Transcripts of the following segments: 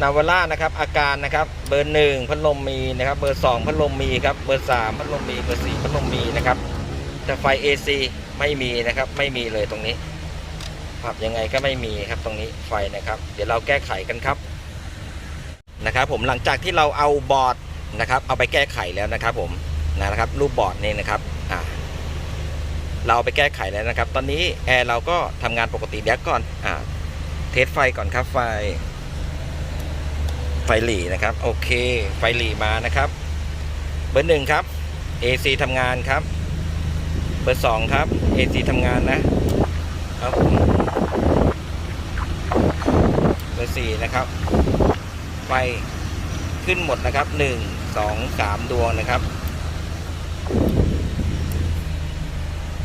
นาวาร่านะครับ อาการนะครับเบอร์หนึ่งพัดลมมีนะครับ เบอร์สองพัดลมมีครับเบอร์สามพัดลมมีเบอร์สี่พัดลมมีนะครับแต่ไฟ AC ไม่มีนะครับไม่มีเลยตรงนี้ปรับยังไงก็ไม่มีครับตรงนี้ไฟนะครับ เดี๋ยวเราแก้ไขกันครับนะครับผมหลังจากที่เราเอาบอร์ดนะครับ เอาไปแก้ไขแล้วนะครับ ผมนะครับ รูปบอร์ดนี่นะครับอ่าเราไปแก้ไขแล้วนะครับ ตอนนี้แอร์เราก็ทำงานปกติเดี๋ยวก่อนอ่าเทสไฟก่อนครับไฟ ไฟหลีนะครับ โอเค ไฟหลีมานะครับ เบอร์หนึ่งครับ AC ทำงานครับ เบอร์สองครับ AC ทำงานนะครับผมเบอร์สี่นะครับ ไฟขึ้นหมดนะครับหนึ่งสองสามดวงนะครับ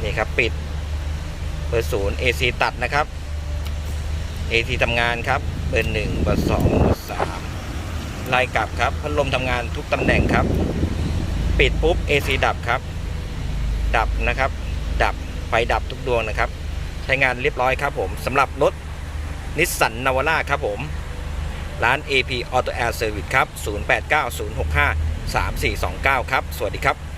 นี่ครับปิด เบอร์ศูนย์ AC ตัดนะครับ AC ทำงานครับ เบอร์หนึ่งเบอร์สองเบอร์สาม ลายกลับครับ พัดลมทำงานทุกตำแหน่งครับ ปิดปุ๊บ AC ดับครับ ดับนะครับ ดับไฟดับทุกดวงนะครับ ใช้งานเรียบร้อยครับผมสำหรับรถนิสสันนาวาร่าครับผม ร้าน AP Auto Air Service ครับ 0890653429 ครับ สวัสดีครับ